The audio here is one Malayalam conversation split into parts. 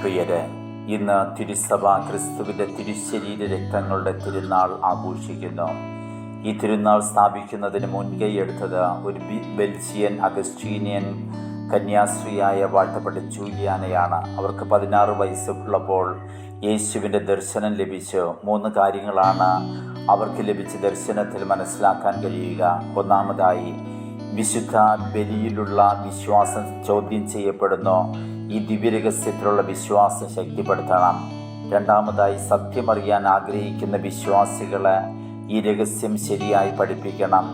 പ്രിയരെ ഇന്ന് തിരുസഭ ക്രിസ്തുവിന്റെ തിരുശരീര രക്തങ്ങളുടെ തിരുനാൾ ആഘോഷിക്കുന്നു. ഈ തിരുനാൾ സ്ഥാപിക്കുന്നതിന് മുൻകൈ എടുത്തത് ഒരു ബെൽജിയൻ അഗസ്റ്റീനിയൻ കന്യാശ്രീയായ വാഴ്ത്തപ്പെട്ട ജൂലിയാനയാണ്. അവർക്ക് പതിനാറ് വയസ്സുള്ളപ്പോൾ യേശുവിന്റെ ദർശനം ലഭിച്ചു. മൂന്ന് കാര്യങ്ങളാണ് അവർക്ക് ലഭിച്ച ദർശനത്തിൽ മനസ്സിലാക്കാൻ കഴിയുക. ഒന്നാമതായി വിശുദ്ധ ബലിയിലുള്ള വിശ്വാസം ചോദ്യം ചെയ്യപ്പെടുന്നു. ഈ ദിവ്യരഹസ്യത്തിലുള്ള വിശ്വാസം ശക്തിപ്പെടുത്തണം. രണ്ടാമതായി സത്യമറിയാൻ ആഗ്രഹിക്കുന്ന വിശ്വാസികളെ ഈ രഹസ്യം ശരിയായി പഠിപ്പിക്കണം.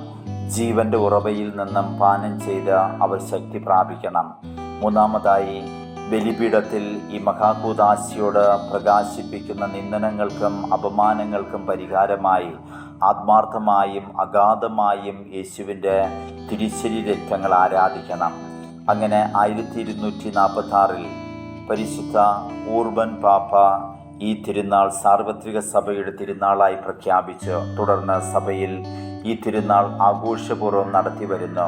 ജീവന്റെ ഉറവയിൽ നിന്നും പാനം ചെയ്ത് അവർ ശക്തി പ്രാപിക്കണം. മൂന്നാമതായി ബലിപീഠത്തിൽ ഈ മഹാകൂദാശിയോട് പ്രകാശിപ്പിക്കുന്ന നിന്ദനങ്ങൾക്കും അപമാനങ്ങൾക്കും പരിഹാരമായി ആത്മാർത്ഥമായും അഗാധമായും യേശുവിന്റെ തിരിച്ചരി രക്തങ്ങൾ ആരാധിക്കണം. അങ്ങനെ ആയിരത്തി ഇരുന്നൂറ്റി നാൽപ്പത്തി ആറിൽ പരിശുദ്ധ ഊർബൻ പാപ്പ ഈ തിരുനാൾ സാർവത്രിക സഭയുടെ തിരുനാളായി പ്രഖ്യാപിച്ച് തുടർന്ന് സഭയിൽ ഈ തിരുനാൾ ആഘോഷപൂർവം നടത്തി വരുന്നു.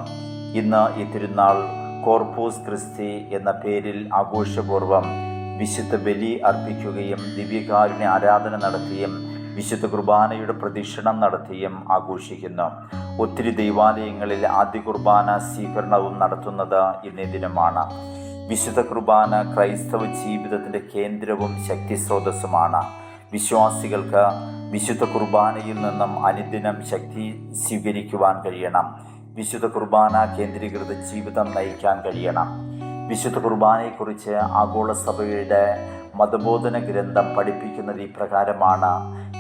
ഇന്ന് ഈ തിരുനാൾ കോർപ്പൂസ് ക്രിസ്തി എന്ന പേരിൽ ആഘോഷപൂർവം വിശുദ്ധ ബലി അർപ്പിക്കുകയും ദിവ്യകാരുണ്യ ആരാധന നടത്തിയും വിശുദ്ധ കുർബാനയുടെ പ്രദക്ഷിണം നടത്തിയും ആഘോഷിക്കുന്നു. ഒത്തിരി ദൈവാലയങ്ങളിൽ ആദ്യ കുർബാന സ്വീകരണവും നടത്തുന്നത് ഇന്നേ ദിനമാണ്. വിശുദ്ധ കുർബാന ക്രൈസ്തവ ജീവിതത്തിന്റെ കേന്ദ്രവും ശക്തി സ്രോതസ്സുമാണ് വിശ്വാസികൾക്ക് വിശുദ്ധ കുർബാനയിൽ നിന്നും അനുദിനം ശക്തി സ്വീകരിക്കുവാൻ കഴിയണം. വിശുദ്ധ കുർബാന കേന്ദ്രീകൃത ജീവിതം നയിക്കാൻ കഴിയണം. വിശുദ്ധ കുർബാനയെക്കുറിച്ച് ആഗോള സഭയുടെ മതബോധന ഗ്രന്ഥം പഠിപ്പിക്കുന്നത് ഇപ്രകാരമാണ്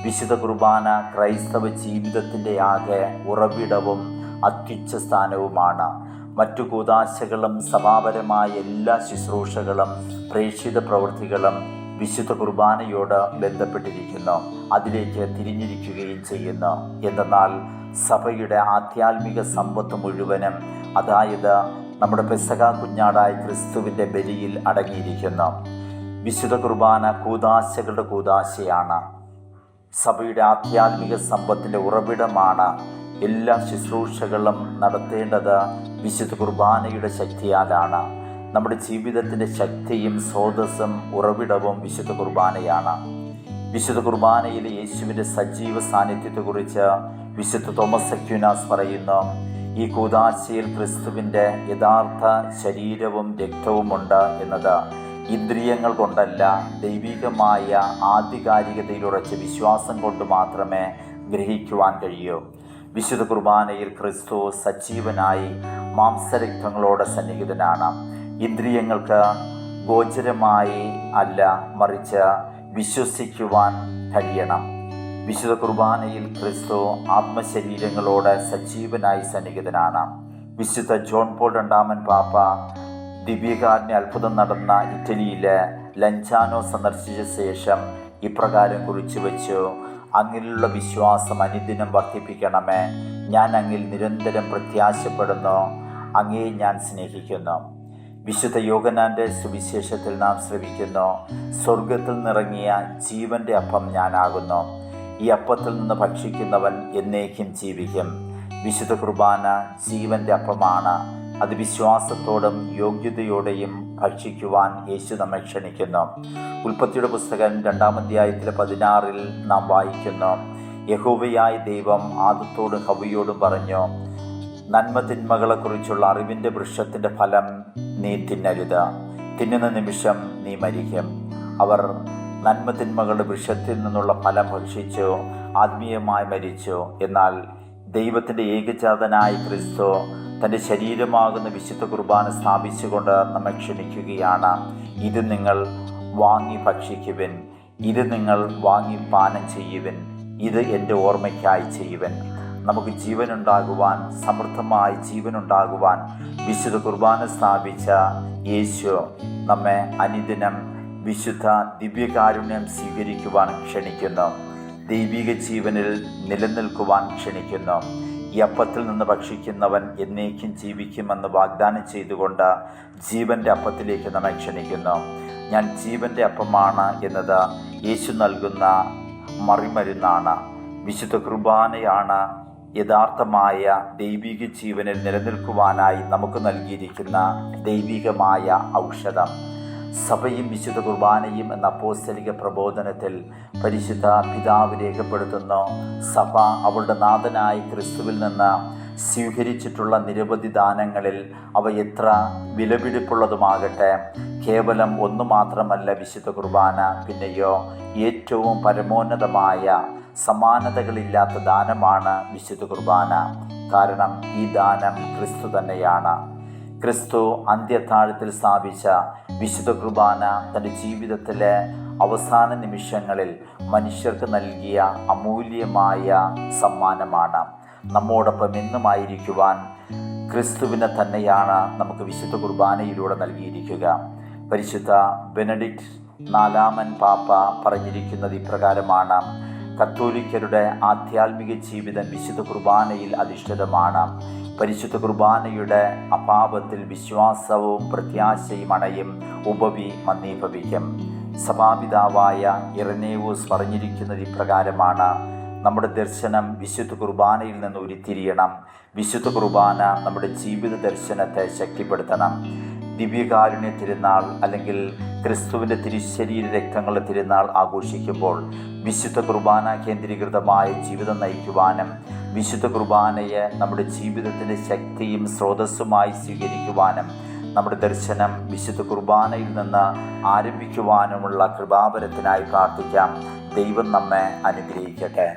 വിശുദ്ധ കുർബാന ക്രൈസ്തവ ജീവിതത്തിന്റെ ആകെ ഉറവിടവും അത്യുച്ച സ്ഥാനവുമാണ്. മറ്റു കൂതാശകളും സഭാപരമായ എല്ലാ ശുശ്രൂഷകളും പ്രേക്ഷിത പ്രവൃത്തികളും വിശുദ്ധ കുർബാനയോട് ബന്ധപ്പെട്ടിരിക്കുന്നു. അതിലേക്ക് തിരിഞ്ഞിരിക്കുകയും ചെയ്യുന്നു. എന്തെന്നാൽ സഭയുടെ ആധ്യാത്മിക സമ്പത്ത് മുഴുവനും അതായത് നമ്മുടെ പെസക കുഞ്ഞാടായ ക്രിസ്തുവിന്റെ ബലിയിൽ അടങ്ങിയിരിക്കുന്നു. വിശുദ്ധ കുർബാന കൂതാശകളുടെ കൂതാശയാണ്. സഭയുടെ ആധ്യാത്മിക സമ്പത്തിന്റെ ഉറവിടമാണ് എല്ലാ ശുശ്രൂഷകളും നടത്തേണ്ടത് വിശുദ്ധ കുർബാനയുടെ ശക്തിയാലാണ്. നമ്മുടെ ജീവിതത്തിന്റെ ശക്തിയും സ്രോതസ്സും ഉറവിടവും വിശുദ്ധ കുർബാനയാണ്. വിശുദ്ധ കുർബാനയിൽ യേശുവിന്റെ സജീവ സാന്നിധ്യത്തെക്കുറിച്ച് വിശുദ്ധ തോമസ് അക്യുനാസ് പറയുന്നു ഈ കൂതാശയിൽ ക്രിസ്തുവിന്റെ യഥാർത്ഥ ശരീരവും രക്തവുമുണ്ട് എന്നത്. ഇന്ദ്രിയങ്ങൾ കൊണ്ടല്ല ദൈവികമായ ആധികാരികതയിലുറച്ച വിശ്വാസം കൊണ്ട് മാത്രമേ ഗ്രഹിക്കുവാൻ കഴിയൂ. വിശുദ്ധ കുർബാനയിൽ ക്രിസ്തു സജീവനായി മാംസരക്തങ്ങളോട് സന്നിഹിതനാണ്. ഇന്ദ്രിയങ്ങൾക്ക് ഗോചരമായി അല്ല മറിച്ച് വിശ്വസിക്കുവാൻ കഴിയണം. വിശുദ്ധ കുർബാനയിൽ ക്രിസ്തു ആത്മശരീരങ്ങളോട് സജീവനായി സന്നിഹിതനാണ്. വിശുദ്ധ ജോൺ പോൾ രണ്ടാമൻ പാപ്പ ദിവ്യകാരന് അത്ഭുതം നടന്ന ഇറ്റലിയിലെ ലഞ്ചാനോ സന്ദർശിച്ച ശേഷം ഇപ്രകാരം കുറിച്ചു വച്ചു. അങ്ങിലുള്ള വിശ്വാസം അനുദിനം വർദ്ധിപ്പിക്കണമേ. ഞാൻ അങ്ങിൽ നിരന്തരം പ്രത്യാശപ്പെടുന്നു. അങ്ങേ ഞാൻ സ്നേഹിക്കുന്നു. വിശുദ്ധ യോഗനാന്റെ സുവിശേഷത്തിൽ നാം ശ്രമിക്കുന്നു സ്വർഗത്തിൽ നിറങ്ങിയ ജീവന്റെ അപ്പം ഞാനാകുന്നു. ഈ അപ്പത്തിൽ നിന്ന് ഭക്ഷിക്കുന്നവൻ എന്നേക്കും ജീവിക്കും. വിശുദ്ധ കുർബാന ജീവന്റെ അപ്പമാണ്. അത് വിശ്വാസത്തോടും യോഗ്യതയോടെയും ഭക്ഷിക്കുവാൻ യേശു നമ്മെ ക്ഷണിക്കുന്നു. ഉൽപ്പത്തിയുടെ പുസ്തകം രണ്ടാം അധ്യായത്തിലെ പതിനാറിൽ നാം വായിക്കുന്നു. യഹോവയായ ദൈവം ആദത്തോടും ഹവിയോടും പറഞ്ഞു നന്മ തിന്മകളെക്കുറിച്ചുള്ള അറിവിന്റെ വൃക്ഷത്തിന്റെ ഫലം നീ തിന്നരുത്. തിന്നുന്ന നിമിഷം നീ മരിക്കും. അവർ നന്മ തിന്മകളുടെ വൃക്ഷത്തിൽ നിന്നുള്ള ഫലം ഭക്ഷിച്ചു ആത്മീയമായി മരിച്ചു. എന്നാൽ ദൈവത്തിന്റെ ഏകജാതനായ ക്രിസ്തു തന്റെ ശരീരമാകുന്ന വിശുദ്ധ കുർബാന സ്ഥാപിച്ചുകൊണ്ട് നമ്മെ ക്ഷണിക്കുകയാണ്. ഇത് നിങ്ങൾ വാങ്ങി ഭക്ഷിക്കുവൻ. ഇത് നിങ്ങൾ വാങ്ങി പാനം ചെയ്യുവൻ. ഇത് എന്റെ ഓർമ്മയ്ക്കായി ചെയ്യുവൻ. നമുക്ക് ജീവനുണ്ടാകുവാൻ സമൃദ്ധമായി ജീവനുണ്ടാകുവാൻ വിശുദ്ധ കുർബാന സ്ഥാപിച്ച യേശു നമ്മെ അനുദിനം വിശുദ്ധ ദിവ്യകാരുണ്യം സ്വീകരിക്കുവാൻ ക്ഷണിക്കുന്നു. ദൈവിക ജീവനിൽ നിലനിൽക്കുവാൻ ക്ഷണിക്കുന്നു. ഈ അപ്പത്തിൽ നിന്ന് ഭക്ഷിക്കുന്നവൻ എന്നേക്കും ജീവിക്കുമെന്ന് വാഗ്ദാനം ചെയ്തുകൊണ്ട് ജീവന്റെ അപ്പത്തിലേക്ക് നമ്മെ ക്ഷണിക്കുന്നു. ഞാൻ ജീവന്റെ അപ്പമാണ് എന്നത് യേശു നൽകുന്ന മറിമരുന്നാണ്. വിശുദ്ധ കുർബാനയാണ് യഥാർത്ഥമായ ദൈവിക ജീവനിൽ നിലനിൽക്കുവാനായി നമുക്ക് നൽകിയിരിക്കുന്ന ദൈവികമായ ഔഷധം. സഭയും വിശുദ്ധ കുർബാനയും എന്ന അപ്പോസ്തലിക പ്രബോധനത്തിൽ പരിശുദ്ധ പിതാവ് രേഖപ്പെടുത്തുന്നു സഭ അവളുടെ നാഥനായി ക്രിസ്തുവിൽ നിന്ന് സ്വീകരിച്ചിട്ടുള്ള നിരവധി ദാനങ്ങളിൽ അവ എത്ര വിലപിടിപ്പുള്ളതുമാകട്ടെ. കേവലം ഒന്നു മാത്രമല്ല വിശുദ്ധ കുർബാന പിന്നെയോ ഏറ്റവും പരമോന്നതമായ സമാനതകളില്ലാത്ത ദാനമാണ് വിശുദ്ധ കുർബാന. കാരണം ഈ ദാനം ക്രിസ്തു തന്നെയാണ്. ക്രിസ്തു അന്ത്യത്താഴത്തിൽ സ്ഥാപിച്ച വിശുദ്ധ കുർബാന തന്റെ ജീവിതത്തിലെ അവസാന നിമിഷങ്ങളിൽ മനുഷ്യർക്ക് നൽകിയ അമൂല്യമായ സമ്മാനമാണ്. നമ്മോടൊപ്പം എന്നുമായിരിക്കുവാൻ ക്രിസ്തുവിനെ തന്നെയാണ് നമുക്ക് വിശുദ്ധ കുർബാനയിലൂടെ നൽകിയിരിക്കുക. പരിശുദ്ധ ബെനഡിക്റ്റ് നാലാമൻ പാപ്പ പറഞ്ഞിരിക്കുന്നത് ഇപ്രകാരമാണ്. കത്തോലിക്കരുടെ ആധ്യാത്മിക ജീവിതം വിശുദ്ധ കുർബാനയിൽ അധിഷ്ഠിതമാണ്. പരിശുദ്ധ കുർബാനയുടെ അപാപത്തിൽ വിശ്വാസവും പ്രത്യാശയും അണയും ഉപവി മന്ദീഭവിക്കും. സഭാപിതാവായ ഇറനേവൂസ് പറഞ്ഞിരിക്കുന്നത് ഇപ്രകാരമാണ്. നമ്മുടെ ദർശനം വിശുദ്ധ കുർബാനയിൽ നിന്ന് ഉരുത്തിരിയണം. വിശുദ്ധ കുർബാന നമ്മുടെ ജീവിത ദർശനത്തെ ശക്തിപ്പെടുത്തണം. ദിവ്യകാരുണ്യ തിരുനാൾ അല്ലെങ്കിൽ ക്രിസ്തുവിന്റെ തിരുശരീര രക്തങ്ങളുടെ തിരുനാൾ ആഘോഷിക്കുമ്പോൾ വിശുദ്ധ കുർബാന കേന്ദ്രീകൃതമായ ജീവിതം നയിക്കുവാനും വിശുദ്ധ കുർബാനയെ നമ്മുടെ ജീവിതത്തിന്റെ ശക്തിയും സ്രോതസ്സുമായി സ്വീകരിക്കുവാനും നമ്മുടെ ദർശനം വിശുദ്ധ കുർബാനയിൽ നിന്ന് ആരംഭിക്കുവാനുമുള്ള കൃപാപരത്തിനായി പ്രാർത്ഥിക്കാം. ദൈവം നമ്മെ അനുഗ്രഹിക്കട്ടെ.